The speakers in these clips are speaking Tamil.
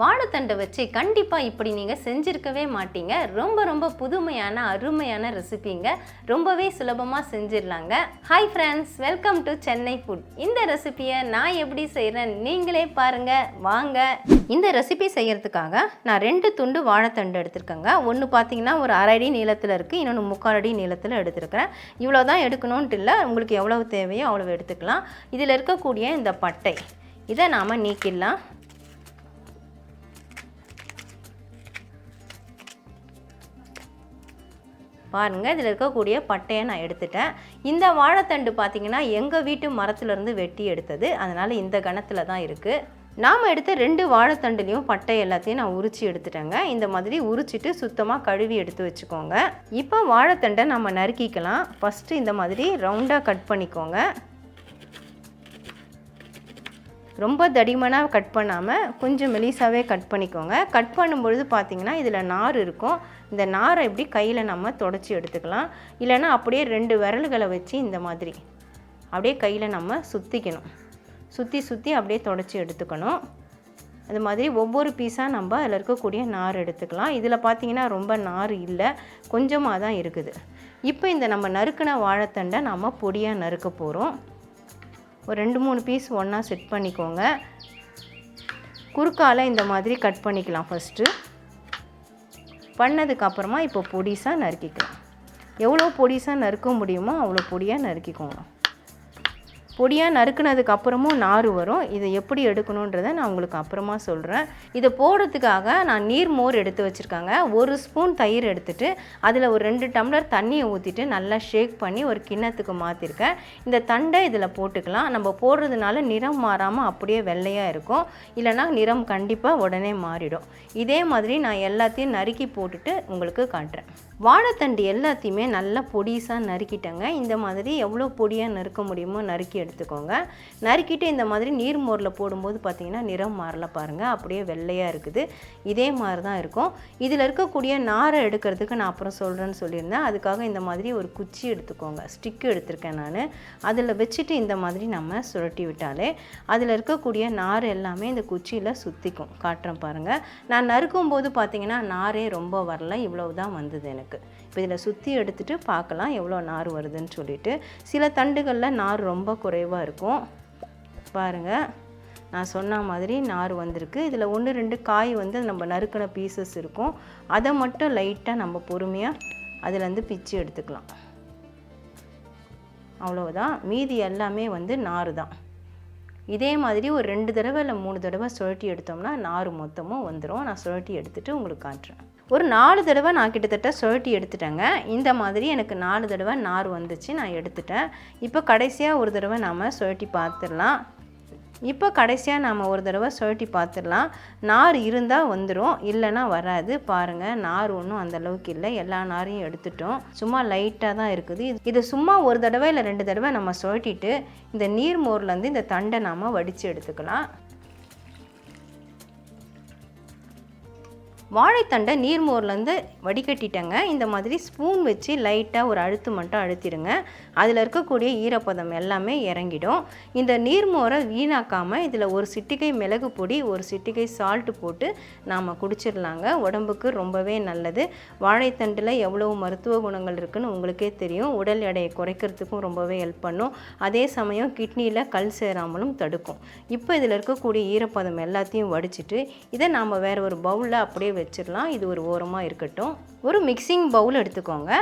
வாழைத்தண்டை வச்சு கண்டிப்பாக இப்படி நீங்கள் செஞ்சுருக்கவே மாட்டீங்க. ரொம்ப ரொம்ப புதுமையான அருமையான ரெசிபிங்க. ரொம்பவே சுலபமாக செஞ்சிடலாங்க. Hi friends welcome to Chennai food இந்த ரெசிபியை நான் எப்படி செய்கிறேன் நீங்களே பாருங்கள் வாங்க. இந்த ரெசிபி செய்கிறதுக்காக நான் ரெண்டு துண்டு வாழைத்தண்டு எடுத்திருக்கேங்க. ஒன்று பார்த்தீங்கன்னா ஒரு அரை அடி நீளத்தில் இருக்குது இன்னொன்று முக்கால் அடி நீளத்தில் எடுத்திருக்கிறேன். இவ்வளோ தான் எடுக்கணுன்ட்டு இல்லை. உங்களுக்கு எவ்வளவு தேவையோ அவ்வளோ எடுத்துக்கலாம். இதில் இருக்கக்கூடிய இந்த பட்டை இதை நாம் நீக்கிடலாம். பாருங்கள் இதில் இருக்கக்கூடிய பட்டையை நான் எடுத்துட்டேன். இந்த வாழைத்தண்டு பார்த்திங்கன்னா எங்கள் வீட்டு மரத்துலேருந்து வெட்டி எடுத்தது. அதனால் இந்த கணத்தில் தான் இருக்குது நாம் எடுத்த ரெண்டு வாழைத்தண்டுலேயும் பட்டை எல்லாத்தையும் நான் உரிச்சு எடுத்துட்டேங்க. இந்த மாதிரி உரிச்சிட்டு சுத்தமாக கழுவி எடுத்து வச்சுக்கோங்க. இப்போ வாழைத்தண்டை நம்ம நறுக்கிக்கலாம். ஃபஸ்ட்டு இந்த மாதிரி ரவுண்டாக கட் பண்ணிக்கோங்க. ரொம்ப தடிமனாக கட் பண்ணாமல் கொஞ்சம் மெலிசாவே கட் பண்ணிக்கோங்க. கட் பண்ணும்பொழுது பார்த்தீங்கன்னா இதில் நார் இருக்கும். இந்த நாரை இப்படி கையில் நம்ம தொடச்சி எடுத்துக்கலாம். இல்லைன்னா அப்படியே ரெண்டு விரல்களை வச்சு இந்த மாதிரி அப்படியே கையில் நம்ம சுற்றிக்கணும் சுற்றி சுற்றி அப்படியே தொடச்சி எடுத்துக்கணும். அது மாதிரி ஒவ்வொரு பீஸாக நம்ம அதில் இருக்கக்கூடிய நார் எடுத்துக்கலாம். இதில் பார்த்தீங்கன்னா ரொம்ப நார் இல்லை கொஞ்சமாக தான் இருக்குது. இப்போ இந்த நம்ம நறுக்கின வாழைத்தண்டை நம்ம பொடியாக நறுக்க போகிறோம் ஒரு ரெண்டு மூணு பீஸ் ஒன்றா செட் பண்ணிக்கோங்க. குறுக்கால் இந்த மாதிரி கட் பண்ணிக்கலாம் ஃபஸ்ட்டு பண்ணதுக்கப்புறமா இப்போ பொடிசாக நறுக்கிக்கலாம். எவ்வளோ பொடிசாக நறுக்க முடியுமோ அவ்வளோ பொடியாக நறுக்கிக்கோங்க. பொடியாக நறுக்குனதுக்கு அப்புறமும் நார் வரும். இதை எப்படி எடுக்கணுன்றதை நான் உங்களுக்கு அப்புறமா சொல்கிறேன் இதை போடுறதுக்காக நான் நீர் மோர் எடுத்து வச்சுருக்காங்க. ஒரு ஸ்பூன் தயிர் எடுத்துட்டு அதில் ஒரு ரெண்டு டம்ளர் தண்ணியை ஊற்றிட்டு நல்லா ஷேக் பண்ணி ஒரு கிண்ணத்துக்கு மாற்றிருக்கேன் இந்த தண்டை இதில் போட்டுக்கலாம். நம்ம போடுறதுனால நிறம் மாறாமல் அப்படியே வெள்ளையாக இருக்கும். இல்லைனா நிறம் கண்டிப்பாக உடனே மாறிடும். இதே மாதிரி நான் எல்லாத்தையும் நறுக்கி போட்டுட்டு உங்களுக்கு காட்டுறேன். வாழைத்தண்டு எல்லாத்தையுமே நல்லா பொடிசாக நறுக்கிட்டேங்க. இந்த மாதிரி எவ்வளோ பொடியாக நறுக்க முடியுமோ நறுக்கி எடுத்துக்கோங்க. நறுக்கிட்டு இந்த மாதிரி நீர் மோரில் போடும்போது பார்த்தீங்கன்னா நிறம் மாறல பாருங்கள் அப்படியே வெள்ளையாக இருக்குது. இதே மாதிரி தான் இருக்கும். இதில் இருக்கக்கூடிய நாரை எடுக்கிறதுக்கு நான் அப்புறம் சொல்கிறேன்னு சொல்லியிருந்தேன். அதுக்காக இந்த மாதிரி ஒரு குச்சி எடுத்துக்கோங்க. ஸ்டிக்கு எடுத்திருக்கேன் நான். அதில் வச்சுட்டு இந்த மாதிரி நம்ம சுரட்டி விட்டாலே அதில் இருக்கக்கூடிய நார் எல்லாமே இந்த குச்சியில் சுற்றிக்கும் காட்டுறேன் பாருங்கள் நான் நறுக்கும் போது பார்த்தீங்கன்னா நாரே ரொம்ப வரல. இவ்வளவு தான் வந்தது எனக்கு. இப்போ இதில் சுற்றி எடுத்துகிட்டு பார்க்கலாம் எவ்வளோ நார் வருதுன்னு சொல்லிட்டு. சில தண்டுகளில் நார் ரொம்ப குறைவாக இருக்கும். பாருங்கள் நான் சொன்ன மாதிரி நார் வந்திருக்கு. இதில் ஒன்று ரெண்டு காய் வந்து நம்ம நறுக்கின பீசஸ் இருக்கும். அதை மட்டும் லைட்டாக நம்ம பொறுமையாக அதுலேருந்து பிச்சு எடுத்துக்கலாம். அவ்வளவுதான். மீதி எல்லாமே வந்து நார் தான். இதே மாதிரி ஒரு ரெண்டு தடவை இல்லை மூணு தடவை சுழட்டி எடுத்தோம்னா நார் மொத்தமும் வந்துடும் நான் சுழட்டி எடுத்துகிட்டு உங்களுக்கு காட்டுறேன். ஒரு நாலு தடவை நான் கிட்டத்தட்ட சுழட்டி எடுத்துட்டேங்க. இந்த மாதிரி எனக்கு நாலு தடவை நார் வந்துச்சு நான் எடுத்துட்டேன். இப்போ கடைசியாக ஒரு தடவை நாம் சுழட்டி பார்த்துடலாம். இப்போ கடைசியாக நாம் ஒரு தடவை சுழட்டி பார்த்துடலாம். நார் இருந்தால் வந்துடும் இல்லைன்னா வராது. பாருங்கள் நார் ஒன்றும் அந்தளவுக்கு இல்லை. எல்லா நாரையும் எடுத்துட்டோம். சும்மா லைட்டாக தான் இருக்குது. இது- இதை சும்மா ஒரு தடவை இல்லை ரெண்டு தடவை நம்ம சுழட்டிட்டு இந்த நீர் மோர்லேருந்து இந்த தண்டை நாம் வடித்து எடுத்துக்கலாம். வாழைத்தண்டை நீர்மோர்லேருந்து வடிகட்டிட்டேங்க. இந்த மாதிரி ஸ்பூன் வச்சு லைட்டாக ஒரு அழுத்து மட்டும் அழுத்திடுங்க. அதில் இருக்கக்கூடிய ஈரப்பதம் எல்லாமே இறங்கிடும். இந்த நீர்மோரை வீணாக்காமல் இதில் ஒரு சிட்டிகை மிளகு பொடி ஒரு சிட்டிகை சால்ட்டு போட்டு நாம் குடிச்சிடலாங்க. உடம்புக்கு ரொம்பவே நல்லது. வாழைத்தண்டில் எவ்வளவு மருத்துவ குணங்கள் இருக்குதுன்னு உங்களுக்கே தெரியும். உடல் எடையை குறைக்கிறதுக்கும் ரொம்பவே ஹெல்ப் பண்ணும். அதே சமயம் கிட்னியில் கல் சேராமலும் தடுக்கும். இப்போ இதில் இருக்கக்கூடிய ஈரப்பதம் எல்லாத்தையும் வடிச்சிட்டு இதை நாம் வேறு ஒரு பவுலில் அப்படியே வச்சிடலாம். இது ஒரு ஓரமாக இருக்கட்டும். ஒரு மிக்சிங் பவுல் எடுத்துக்கோங்க.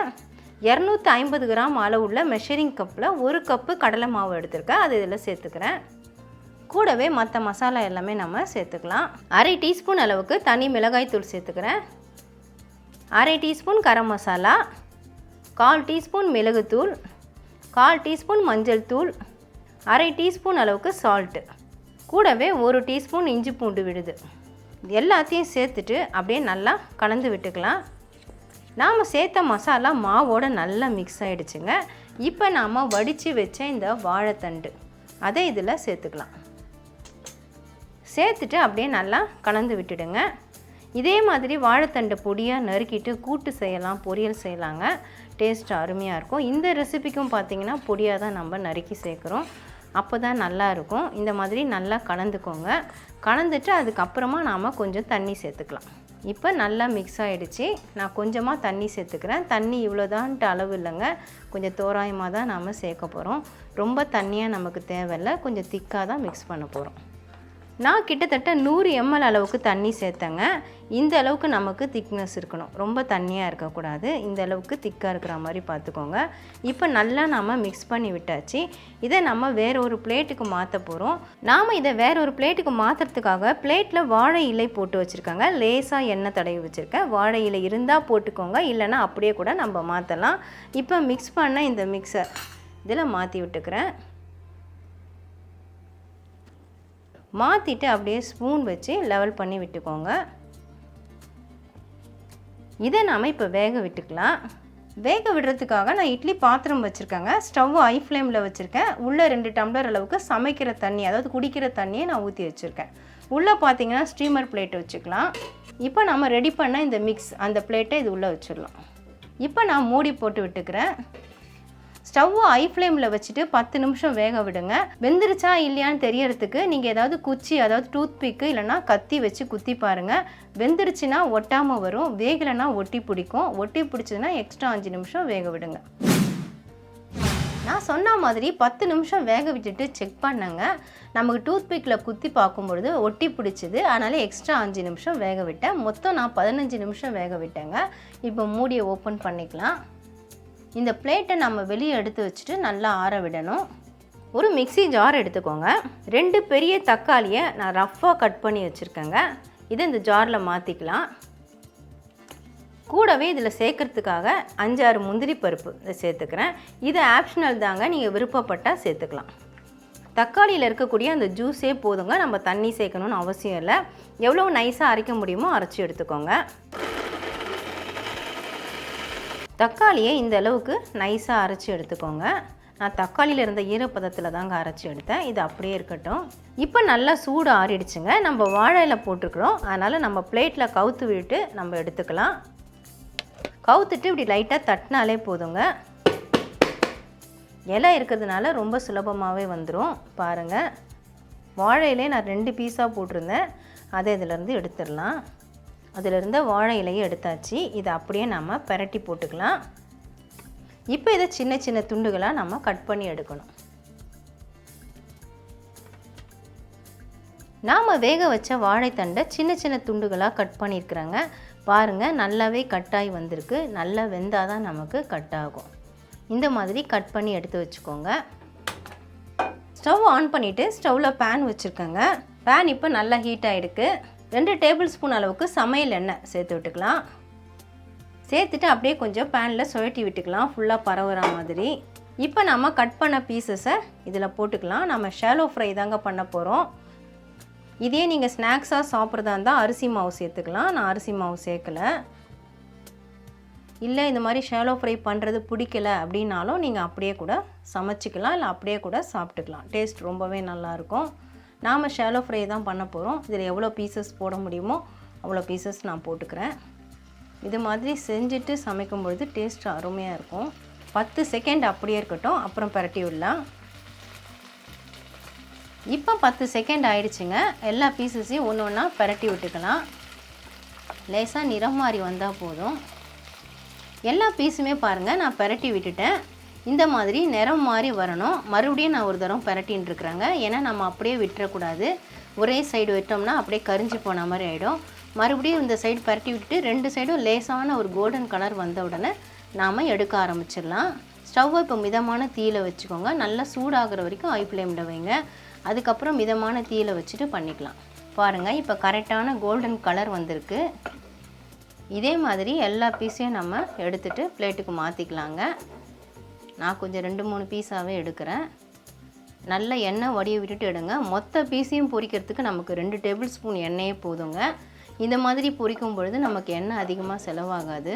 இரநூத்தி ஐம்பது கிராம் அளவுள்ள மெஷரிங் கப்பில் ஒரு கப்பு கடலை மாவு எடுத்திருக்கேன். அது இதில் சேர்த்துக்கிறேன். கூடவே மற்ற மசாலா எல்லாமே நம்ம சேர்த்துக்கலாம். அரை டீஸ்பூன் அளவுக்கு தனி மிளகாய் தூள் சேர்த்துக்கிறேன். அரை டீஸ்பூன் கரம் மசாலா. கால் டீஸ்பூன் மிளகுத்தூள் கால் டீஸ்பூன் மஞ்சள் தூள். அரை டீஸ்பூன் அளவுக்கு சால்ட்டு கூடவே ஒரு டீஸ்பூன் இஞ்சி பூண்டு விடுது எல்லாத்தையும் சேர்த்துட்டு அப்படியே நல்லா கலந்து விட்டுக்கலாம். நாம் சேர்த்த மசாலா மாவோட நல்லா மிக்ஸ் ஆகிடுச்சுங்க இப்போ நாம் வடித்து வச்ச இந்த வாழைத்தண்டு அதை இதில் சேர்த்துக்கலாம். சேர்த்துட்டு அப்படியே நல்லா கலந்து விட்டுடுங்க. இதே மாதிரி வாழைத்தண்டை பொடியாக நறுக்கிட்டு கூட்டு செய்யலாம் பொரியல் செய்யலாங்க. டேஸ்ட் அருமையாக இருக்கும். இந்த ரெசிபிக்கும் பார்த்தீங்கன்னா பொடியாக தான் நம்ம நறுக்கி சேர்க்குறோம். அப்போ தான் நல்லா இருக்கும். இந்த மாதிரி நல்லா கலந்துக்கோங்க. கலந்துட்டு அதுக்கப்புறமா நாம் கொஞ்சம் தண்ணி சேர்த்துக்கலாம். இப்போ நல்லா மிக்ஸ் ஆகிடுச்சு நான் கொஞ்சமாக தண்ணி சேர்த்துக்கிறேன். தண்ணி இவ்வளோதான்ட்டு அளவு இல்லைங்க. கொஞ்சம் தோராயமாக தான் நாம் சேர்க்க போகிறோம் ரொம்ப தண்ணியாக நமக்கு தேவையில்லை. கொஞ்சம் திக்காக தான் மிக்ஸ் பண்ண போகிறோம் நான் கிட்டத்தட்ட நூறு எம்எல் அளவுக்கு தண்ணி சேர்த்தேங்க. இந்த அளவுக்கு நமக்கு திக்னஸ் இருக்கணும். ரொம்ப தண்ணியாக இருக்கக்கூடாது. இந்த அளவுக்கு திக்காக இருக்கிற மாதிரி பார்த்துக்கோங்க. இப்போ நல்லா நாம் மிக்ஸ் பண்ணி விட்டாச்சு. இதை நம்ம வேற ஒரு பிளேட்டுக்கு மாற்ற போகிறோம் நாம் இதை வேற ஒரு பிளேட்டுக்கு மாற்றுறதுக்காக பிளேட்டில் வாழை இலை போட்டு வச்சுருக்காங்க. லேசாக எண்ணெய் தடவி வச்சுருக்கேன். வாழை இலை இருந்தால் போட்டுக்கோங்க. இல்லைன்னா அப்படியே கூட நம்ம மாற்றலாம் இப்போ மிக்ஸ் பண்ண இந்த மிக்சர் இதில் மாற்றி விட்டுக்கிறேன். மாற்றிட்டு அப்படியே ஸ்பூன் வச்சு லெவல் பண்ணி விட்டுக்கோங்க. இதை நாம் இப்போ வேக விட்டுக்கலாம். வேக விடுறதுக்காக நான் இட்லி பாத்திரம் வச்சுருக்கேங்க. ஸ்டவ் ஐ ஃப்ளேமில் வச்சுருக்கேன். உள்ளே ரெண்டு டம்ளர் அளவுக்கு சமைக்கிற தண்ணி அதாவது குடிக்கிற தண்ணியை நான் ஊற்றி வச்சுருக்கேன். உள்ளே பார்த்தீங்கன்னா ஸ்டீமர் பிளேட் வச்சுக்கலாம். இப்போ நம்ம ரெடி பண்ண இந்த மிக்ஸ் அந்த பிளேட்டை இது உள்ளே வச்சிடலாம். இப்போ நான் மூடி போட்டு விட்டுக்கிறேன். ஸ்டவ்வை ஐ ஃப்ளேமில் வச்சுட்டு பத்து நிமிஷம் வேக விடுங்க. வெந்துருச்சா இல்லையான்னு தெரியறதுக்கு நீங்கள் ஏதாவது குச்சி அதாவது டூத் பிக்கு இல்லைனா கத்தி வச்சு குத்தி பாருங்கள் வெந்துருச்சுன்னா ஒட்டாமல் வரும். வேகலைன்னா ஒட்டி பிடிக்கும். ஒட்டி பிடிச்சதுன்னா எக்ஸ்ட்ரா அஞ்சு நிமிஷம் வேக விடுங்க. நான் சொன்ன மாதிரி பத்து நிமிஷம் வேக விட்டுட்டு செக் பண்ணேங்க. நமக்கு டூத்பிக்கில் குத்தி பார்க்கும்பொழுது ஒட்டி பிடிச்சிது. அதனால எக்ஸ்ட்ரா அஞ்சு நிமிஷம் வேக விட்டேன். மொத்தம் நான் பதினஞ்சு நிமிஷம் வேக விட்டேங்க. இப்போ மூடியை ஓப்பன் பண்ணிக்கலாம். இந்த பிளேட்டை நம்ம வெளியே எடுத்து வச்சுட்டு நல்லா ஆற விடணும். ஒரு மிக்ஸி ஜார் எடுத்துக்கோங்க. ரெண்டு பெரிய தக்காளியை நான் ரஃப்பாக கட் பண்ணி வச்சுருக்கேங்க. இதை இந்த ஜாரில் மாற்றிக்கலாம் கூடவே இதில் சேர்க்கறதுக்காக அஞ்சாறு முந்திரி பருப்பு இதை சேர்த்துக்கிறேன். இது ஆப்ஷனல் தாங்க நீங்கள் விருப்பப்பட்டால் சேர்த்துக்கலாம். தக்காளியில் இருக்கக்கூடிய அந்த ஜூஸே போதுங்க. நம்ம தண்ணி சேர்க்கணும்னு அவசியம் இல்லை. எவ்வளோ நைஸாக அரைக்க முடியுமோ அரைச்சி எடுத்துக்கோங்க. தக்காளியை இந்த அளவுக்கு நைஸாக அரைச்சி எடுத்துக்கோங்க. நான் தக்காளியில் இருந்த ஈரப்பதத்தில் தாங்க அரைச்சி எடுத்தேன். இது அப்படியே இருக்கட்டும். இப்போ நல்லா சூடு ஆறிடுச்சுங்க. நம்ம வாழையில் போட்டிருக்கிறோம். அதனால் நம்ம பிளேட்டில் கவுத்து விட்டு நம்ம எடுத்துக்கலாம். கவுத்துட்டு இப்படி லைட்டாக தட்டினாலே போதுங்க. இலை இருக்கிறதுனால ரொம்ப சுலபமாகவே வந்துடும் பாருங்கள் வாழையிலே நான் ரெண்டு பீஸாக போட்டிருந்தேன். அதை இதிலேருந்து எடுத்துடலாம். அதிலிருந்த வாழை இலையை எடுத்தாச்சு. இதை அப்படியே நம்ம பரட்டி போட்டுக்கலாம். இப்போ இதை சின்ன சின்ன துண்டுகளாக நம்ம கட் பண்ணி எடுக்கணும். நாம் வேக வச்ச வாழைத்தண்டை சின்ன சின்ன துண்டுகளாக கட் பண்ணியிருக்கிறாங்க. பாருங்கள் நல்லாவே கட்டாகி வந்திருக்கு. நல்லா வெந்தால் தான் நமக்கு கட் ஆகும். இந்த மாதிரி கட் பண்ணி எடுத்து வச்சுக்கோங்க. ஸ்டவ் ஆன் பண்ணிவிட்டு ஸ்டவ்வில் பேன் வச்சுருக்கேங்க. பேன் இப்போ நல்லா ஹீட் ஆகிடுக்கு ரெண்டு டேபிள் ஸ்பூன் அளவுக்கு சமையல் எண்ணெய் சேர்த்து விட்டுக்கலாம். சேர்த்துட்டு அப்படியே கொஞ்சம் பேனில் சுழட்டி விட்டுக்கலாம். ஃபுல்லாக பரவுற மாதிரி. இப்போ நம்ம கட் பண்ண பீசஸை இதில் போட்டுக்கலாம். நம்ம ஷேலோ ஃப்ரை தாங்க பண்ண போகிறோம் இதே நீங்கள் ஸ்நாக்ஸாக சாப்பிட்றதா இருந்தால் அரிசி மாவு சேர்த்துக்கலாம். நான் அரிசி மாவு சேர்க்கலை. இல்லை இந்த மாதிரி ஷேலோ ஃப்ரை பண்ணுறது பிடிக்கல அப்படின்னாலும் நீங்கள் அப்படியே கூட சமைச்சிக்கலாம். இல்லை அப்படியே கூட சாப்பிட்டுக்கலாம். டேஸ்ட் ரொம்பவே நல்லாயிருக்கும் நாம் ஷேலோ ஃப்ரை தான் பண்ண போகிறோம் இதில் எவ்வளோ பீசஸ் போட முடியுமோ அவ்வளோ பீசஸ் நான் போட்டுக்கிறேன். இது மாதிரி செஞ்சுட்டு சமைக்கும் பொழுது டேஸ்ட் அருமையாக இருக்கும். பத்து செகண்ட் அப்படியே இருக்கட்டும். அப்புறம் பரட்டி விடலாம். இப்போ பத்து செகண்ட் ஆயிடுச்சுங்க. எல்லா பீசஸையும் ஒன்று ஒன்றா பரட்டி விட்டுக்கலாம். லேசாக நிறம் மாறி வந்தால் போதும். எல்லா பீஸுமே பாருங்கள் நான் பரட்டி விட்டுட்டேன். இந்த மாதிரி நிறம் மாறி வரணும். மறுபடியும் நான் ஒரு தரம் பரட்டின்னு இருக்கிறேங்க. ஏன்னா நம்ம அப்படியே விட்டுறக்கூடாது. ஒரே சைடு விட்டோம்னா அப்படியே கரிஞ்சு போன மாதிரி ஆகிடும் மறுபடியும் இந்த சைடு பரட்டி விட்டுட்டு ரெண்டு சைடும் லேசான ஒரு கோல்டன் கலர் வந்த உடனே நாம் எடுக்க ஆரம்பிச்சிடலாம். ஸ்டவ்வை இப்போ மிதமான தீயில் வச்சுக்கோங்க. நல்லா சூடாகிற வரைக்கும் ஐ ஃப்ளேமில் வைங்க. அதுக்கப்புறம் மிதமான தீயில் வச்சுட்டு பண்ணிக்கலாம். பாருங்கள் இப்போ கரெக்டான கோல்டன் கலர் வந்திருக்கு. இதே மாதிரி எல்லா பீஸையும் நம்ம எடுத்துகிட்டு பிளேட்டுக்கு மாற்றிக்கலாங்க நான் கொஞ்சம் ரெண்டு மூணு பீஸாகவே எடுக்கிறேன். நல்ல எண்ணெய் வடிய விட்டுட்டு எடுங்க. மொத்த பீஸையும் பொரிக்கிறதுக்கு நமக்கு ரெண்டு டேபிள் ஸ்பூன் எண்ணெயே போதுங்க. இந்த மாதிரி பொரிக்கும் பொழுது நமக்கு எண்ணெய் அதிகமாக செலவாகாது.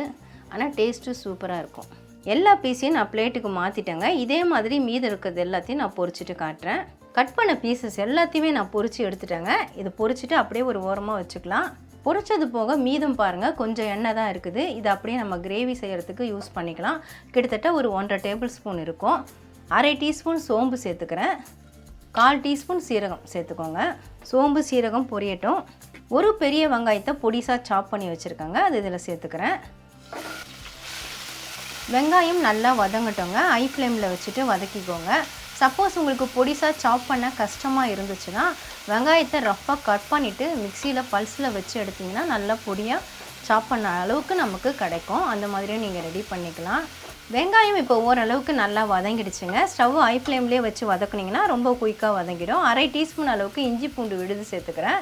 ஆனால் டேஸ்ட்டு சூப்பராக இருக்கும். எல்லா பீஸையும் நான் பிளேட்டுக்கு மாற்றிட்டேங்க இதே மாதிரி மீதம் இருக்கிறது எல்லாத்தையும் நான் பொரிச்சிட்டு காட்டுறேன். கட் பண்ண பீசஸ் எல்லாத்தையுமே நான் பொரிச்சு எடுத்துட்டேங்க. இது பொரிச்சிட்டு அப்படியே ஒரு ஓரமாக வச்சுக்கலாம். பொரிச்சது போக மீதம் பாருங்கள் கொஞ்சம் எண்ணெய் தான் இருக்குது. இது அப்படியே நம்ம கிரேவி செய்கிறதுக்கு யூஸ் பண்ணிக்கலாம். கிட்டத்தட்ட ஒரு ஒன்றரை டேபிள் ஸ்பூன் இருக்கும். அரை டீஸ்பூன் சோம்பு சேர்த்துக்கிறேன். கால் டீஸ்பூன் சீரகம் சேர்த்துக்கோங்க. சோம்பு சீரகம் பொரியட்டும். ஒரு பெரிய வெங்காயத்தை பொடிசாக சாப் பண்ணி வச்சுருக்கேங்க. அது இதில் சேர்த்துக்கிறேன். வெங்காயம் நல்லா வதங்கட்டோங்க. ஐ ஃப்ளேமில் வச்சுட்டு வதக்கிக்கோங்க. சப்போஸ் உங்களுக்கு பொடிசாக சாப் பண்ண கஷ்டமாக இருந்துச்சுன்னா வெங்காயத்தை ரஃப்பாக கட் பண்ணிவிட்டு மிக்சியில் பல்ஸில் வச்சு எடுத்திங்கன்னா நல்லா பொடியாக சாப் பண்ண அளவுக்கு நமக்கு கிடைக்கும். அந்த மாதிரியும் நீங்கள் ரெடி பண்ணிக்கலாம். வெங்காயம் இப்போ ஓரளவுக்கு நல்லா வதங்கிடுச்சுங்க. ஸ்டவ் ஐ ஃப்ளேம்லேயே வச்சு வதக்குனிங்கன்னா ரொம்ப குயிக்காக வதங்கிடும். அரை டீஸ்பூன் அளவுக்கு இஞ்சி பூண்டு விழுது சேர்த்துக்கிறேன்.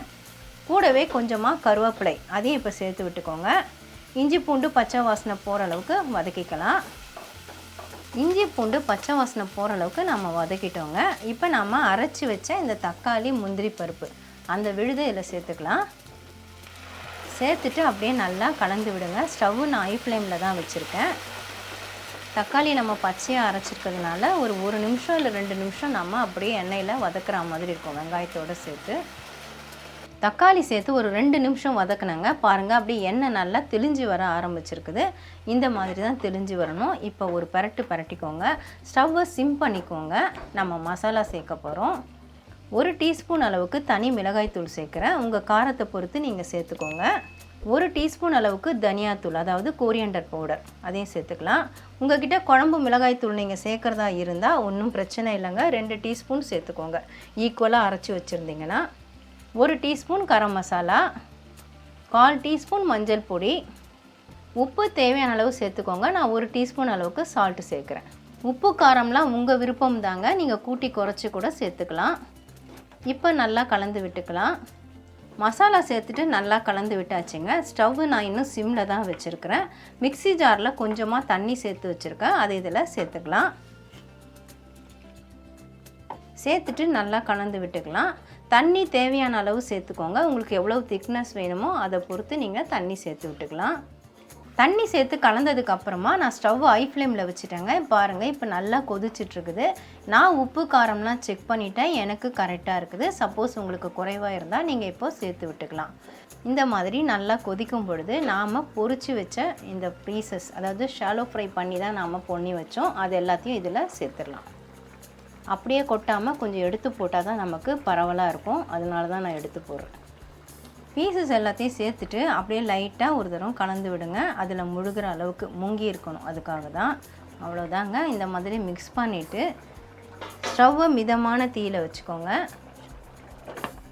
கூடவே கொஞ்சமாக கருவேப்பிலை அதையும் இப்போ சேர்த்து விட்டுக்கோங்க. இஞ்சி பூண்டு பச்சை வாசனை போகிற அளவுக்கு வதக்கிக்கலாம். இஞ்சி பூண்டு பச்சை வாசனை போகிற அளவுக்கு நம்ம வதக்கிட்டோங்க. இப்போ நம்ம அரைச்சி வச்ச இந்த தக்காளி முந்திரி பருப்பு. அந்த விழுதை இதில் சேர்த்துக்கலாம். சேர்த்துட்டு அப்படியே நல்லா கலந்து விடுங்க. ஸ்டவ் நான் ஐ ஃப்ளேமில் தான் வச்சுருக்கேன். தக்காளி நம்ம பச்சையாக அரைச்சிருக்கிறதுனால ஒரு ஒரு நிமிஷம் இல்லை ரெண்டு நிமிஷம் நம்ம அப்படியே எண்ணெயில் வதக்குற மாதிரி இருக்கும். வெங்காயத்தோடு சேர்த்து. தக்காளி சேர்த்து ஒரு ரெண்டு நிமிஷம் வதக்குனாங்க. பாருங்கள் அப்படியே எண்ணெய் நல்லா தெளிஞ்சு வர ஆரம்பிச்சிருக்குது. இந்த மாதிரி தான் தெளிஞ்சு வரணும். இப்போ ஒரு பரட்டு பரட்டிக்கோங்க. ஸ்டவ்வை சிம் பண்ணிக்கோங்க. நம்ம மசாலா சேர்க்க போகிறோம் ஒரு டீஸ்பூன் அளவுக்கு தனி மிளகாய்த்தூள் சேர்க்குறேன். உங்கள் காரத்தை பொறுத்து நீங்கள் சேர்த்துக்கோங்க. ஒரு டீஸ்பூன் அளவுக்கு தனியாத்தூள் அதாவது கோரியண்டர் பவுடர் அதையும் சேர்த்துக்கலாம். உங்ககிட்ட குழம்பு மிளகாய்த்தூள் நீங்கள் சேர்க்குறதா இருந்தால் ஒன்றும் பிரச்சனை இல்லைங்க. ரெண்டு டீஸ்பூன் சேர்த்துக்கோங்க. ஈக்குவலாக அரைச்சி வச்சுருந்தீங்கன்னா ஒரு டீஸ்பூன் கரம் மசாலா கால் டீஸ்பூன் மஞ்சள் பொடி. உப்பு தேவையான அளவு சேர்த்துக்கோங்க. நான் ஒரு டீஸ்பூன் அளவுக்கு சால்ட்டு சேர்க்குறேன். உப்பு காரம்லாம் உங்கள் விருப்பம் தாங்க நீங்கள் கூட்டி குறைச்சி கூட சேர்த்துக்கலாம். இப்போ நல்லா கலந்து விட்டுக்கலாம். மசாலா சேர்த்துட்டு நல்லா கலந்து விட்டாச்சுங்க. ஸ்டவ் நான் இன்னும் சிம்மில் தான் வச்சுருக்கிறேன். மிக்ஸி ஜாரில் கொஞ்சமாக தண்ணி சேர்த்து வச்சுருக்கேன். அதை இதில் சேர்த்துக்கலாம். சேர்த்துட்டு நல்லா கலந்து விட்டுக்கலாம். தண்ணி தேவையான அளவு சேர்த்துக்கோங்க. உங்களுக்கு எவ்வளோ திக்னஸ் வேணுமோ அதை பொறுத்து நீங்கள் தண்ணி சேர்த்து விட்டுக்கலாம். தண்ணி சேர்த்து கலந்ததுக்கப்புறமா நான் ஸ்டவ் ஐ ஃப்ளேமில் வச்சுட்டேங்க. பாருங்கள் இப்போ நல்லா கொதிச்சிட்ருக்குது. நான் உப்பு காரம்லாம் செக் பண்ணிட்டேன். எனக்கு கரெக்டாக இருக்குது. சப்போஸ் உங்களுக்கு குறைவாக இருந்தால் நீங்கள் இப்போது சேர்த்து விட்டுக்கலாம். இந்த மாதிரி நல்லா கொதிக்கும் பொழுது நாம் பொறிச்சு வச்ச இந்த பீசஸ் அதாவது ஷாலோ ஃப்ரை பண்ணி தான் நாம் பொண்ணி வச்சோம். அது எல்லாத்தையும் இதில் சேர்த்துடலாம். அப்படியே கொட்டாமல் கொஞ்சம் எடுத்து போட்டால் தான் நமக்கு பரவலாக இருக்கும். அதனால தான் நான் எடுத்து போடுறேன். பீசஸ் எல்லாத்தையும் சேர்த்துட்டு அப்படியே லைட்டாக ஒரு தரம் கலந்து விடுங்க. அதில் முழுகிற அளவுக்கு முங்கி இருக்கணும். அதுக்காக தான். அவ்வளோதாங்க இந்த மாதிரி மிக்ஸ் பண்ணிவிட்டு ஸ்டவ்வை மிதமான தீயில் வச்சுக்கோங்க.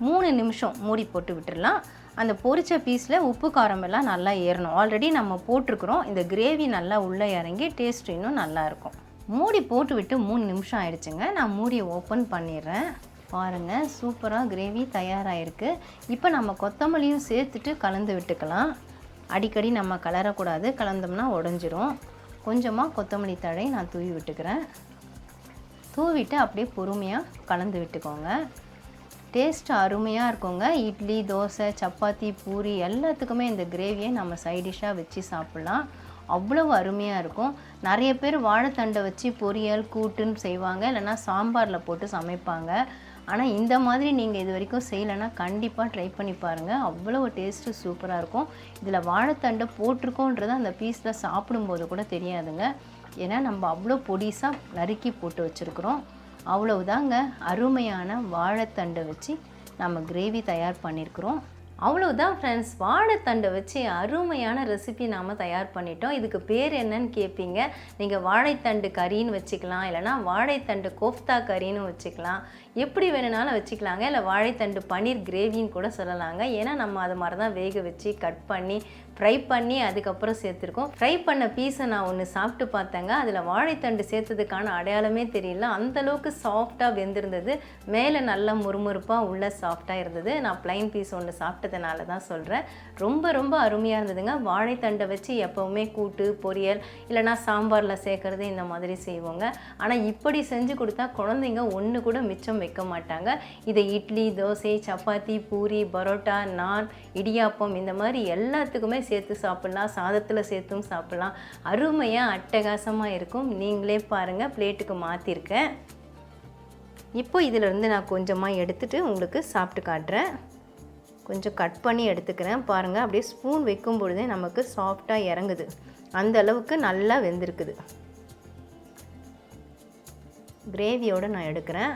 மூணு நிமிஷம் மூடி போட்டு விட்டுடலாம் அந்த பொரித்த பீஸில் உப்பு காரம் எல்லாம் நல்லா ஏறணும். ஆல்ரெடி நம்ம போட்டிருக்கிறோம். இந்த கிரேவி நல்லா உள்ளே இறங்கி டேஸ்ட் இன்னும் நல்லாயிருக்கும் மூடி போட்டுவிட்டு மூணு நிமிஷம் ஆயிடுச்சுங்க. நான் மூடியை ஓப்பன் பண்ணிடுறேன். பாருங்கள் சூப்பராக கிரேவி தயாராகிருக்கு இப்போ நம்ம கொத்தமல்லியும் சேர்த்துட்டு கலந்து விட்டுக்கலாம். அடிக்கடி நம்ம கலரக்கூடாது. கலந்தோம்னா உடஞ்சிரும். கொஞ்சமாக கொத்தமல்லி தழை நான் தூவி விட்டுக்கிறேன். தூவிட்டு அப்படியே பொறுமையாக கலந்து விட்டுக்கோங்க. டேஸ்ட் அருமையாக இருக்குங்க. இட்லி தோசை சப்பாத்தி பூரி எல்லாத்துக்குமே இந்த கிரேவியை நம்ம சைடிஷ்ஷாக வச்சு சாப்பிட்லாம். அவ்வளவு அருமையாக இருக்கும். நிறைய பேர் வாழைத்தண்டை வச்சு பொரியல் கூட்டுன்னு செய்வாங்க. இல்லைன்னா சாம்பாரில் போட்டு சமைப்பாங்க. ஆனால் இந்த மாதிரி நீங்கள் இது வரைக்கும் செய்யலைன்னா கண்டிப்பாக ட்ரை பண்ணி பாருங்கள் அவ்வளோ டேஸ்ட்டு சூப்பராக இருக்கும். இதில் வாழைத்தண்டை போட்டிருக்கோன்றது அந்த பீஸில் சாப்பிடும்போது கூட தெரியாதுங்க. ஏன்னா நம்ம அவ்வளோ பொடிசாக நறுக்கி போட்டு வச்சுருக்குறோம். அவ்வளவுதாங்க அருமையான வாழைத்தண்டை வச்சு நம்ம கிரேவி தயார் பண்ணியிருக்கிறோம் அவ்வளோதான் ஃப்ரெண்ட்ஸ் வாழைத்தண்டை வச்சு அருமையான ரெசிபி நாம் தயார் பண்ணிட்டோம். இதுக்கு பேர் என்னன்னு கேட்பீங்க நீங்கள் வாழைத்தண்டு கறின்னு வச்சுக்கலாம். இல்லைனா வாழைத்தண்டு கோஃப்தா கறின்னு வச்சுக்கலாம். எப்படி வேணுனாலும் வச்சுக்கலாங்க. இல்லை வாழைத்தண்டு பன்னீர் கிரேவின்னு கூட சொல்லலாங்க. ஏன்னா நம்ம அது மாதிரி தான் வேக வச்சு கட் பண்ணி ஃப்ரை பண்ணி அதுக்கப்புறம் சேர்த்துருக்கோம். ஃப்ரை பண்ண பீஸை நான் ஒன்று சாப்பிட்டு பார்த்தேங்க. அதில் வாழைத்தண்டு சேர்த்ததுக்கான அடையாளமே தெரியல. அந்தளவுக்கு சாஃப்டாக வெந்திருந்தது. மேலே நல்லா முறுமுறுப்பாக உள்ள சாஃப்டாக இருந்தது. நான் ப்ளைன் பீஸ் ஒன்று சாப்பிட்டதுனால தான் சொல்கிறேன் ரொம்ப ரொம்ப அருமையாக இருந்ததுங்க. வாழைத்தண்டை வச்சு எப்போவுமே கூட்டு பொரியல் இல்லைனா சாம்பாரில் சேர்க்குறது இந்த மாதிரி செய்வோங்க. ஆனால் இப்படி செஞ்சு கொடுத்தா குழந்தைங்க ஒன்று கூட மிச்சம் வைக்க மாட்டாங்க. இதை இட்லி தோசை சப்பாத்தி பூரி பரோட்டா நான் இடியாப்பம் இந்த மாதிரி எல்லாத்துக்குமே சேர்த்து சாப்பிட்லாம் சாதத்தில் சேர்த்தும் சாப்பிட்லாம். அருமையாக அட்டகாசமாக இருக்கும். நீங்களே பாருங்கள் பிளேட்டுக்கு மாற்றிருக்கேன் இப்போ இதிலிருந்து நான் கொஞ்சமாக எடுத்துகிட்டு உங்களுக்கு சாப்பிட்டு காட்டுறேன். கொஞ்சம் கட் பண்ணி எடுத்துக்கிறேன். பாருங்கள் அப்படியே ஸ்பூன் வைக்கும் பொழுதே நமக்கு சாஃப்டாக இறங்குது. அந்த அளவுக்கு நல்லா வெந்திருக்குது. கிரேவியோடு நான் எடுக்கிறேன்.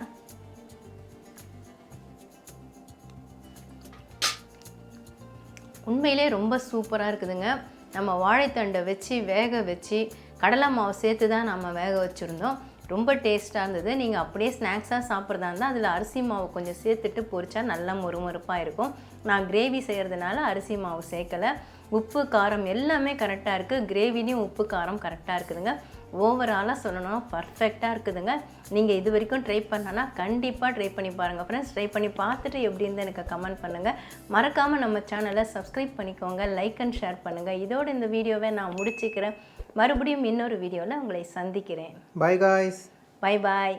உண்மையிலே ரொம்ப சூப்பராக இருக்குதுங்க. நம்ம வாழைத்தண்டை வச்சு வேக வச்சு கடலை மாவு சேர்த்து தான் நம்ம வேக வச்சுருந்தோம். ரொம்ப டேஸ்ட்டாக இருந்தது. நீங்கள் அப்படியே ஸ்நாக்ஸாக சாப்பிட்றதா இருந்தால் அதில் அரிசி மாவு கொஞ்சம் சேர்த்துட்டு பொரிச்சா நல்லா மொறுமொறுப்பாக இருக்கும். நான் கிரேவி செய்கிறதுனால அரிசி மாவு சேர்க்கலை. உப்பு காரம் எல்லாமே கரெக்டாக இருக்குது கிரேவிலையும் உப்பு காரம் கரெக்டாக இருக்குதுங்க. ஓவராலாக சொல்லணும்னா பர்ஃபெக்டாக இருக்குதுங்க. நீங்கள் இது வரைக்கும் ட்ரை பண்ணனா கண்டிப்பாக ட்ரை பண்ணி பாருங்கள் ஃப்ரெண்ட்ஸ் ட்ரை பண்ணி பார்த்துட்டு எப்படி இருந்து எனக்கு கமெண்ட் பண்ணுங்கள் மறக்காமல் நம்ம சேனலை சப்ஸ்கிரைப் பண்ணிக்கோங்க. லைக் அண்ட் ஷேர் பண்ணுங்கள் இதோட இந்த வீடியோவை நான் முடிச்சுக்கிறேன். மறுபடியும் இன்னொரு வீடியோவில் உங்களை சந்திக்கிறேன். Bye guys. Bye bye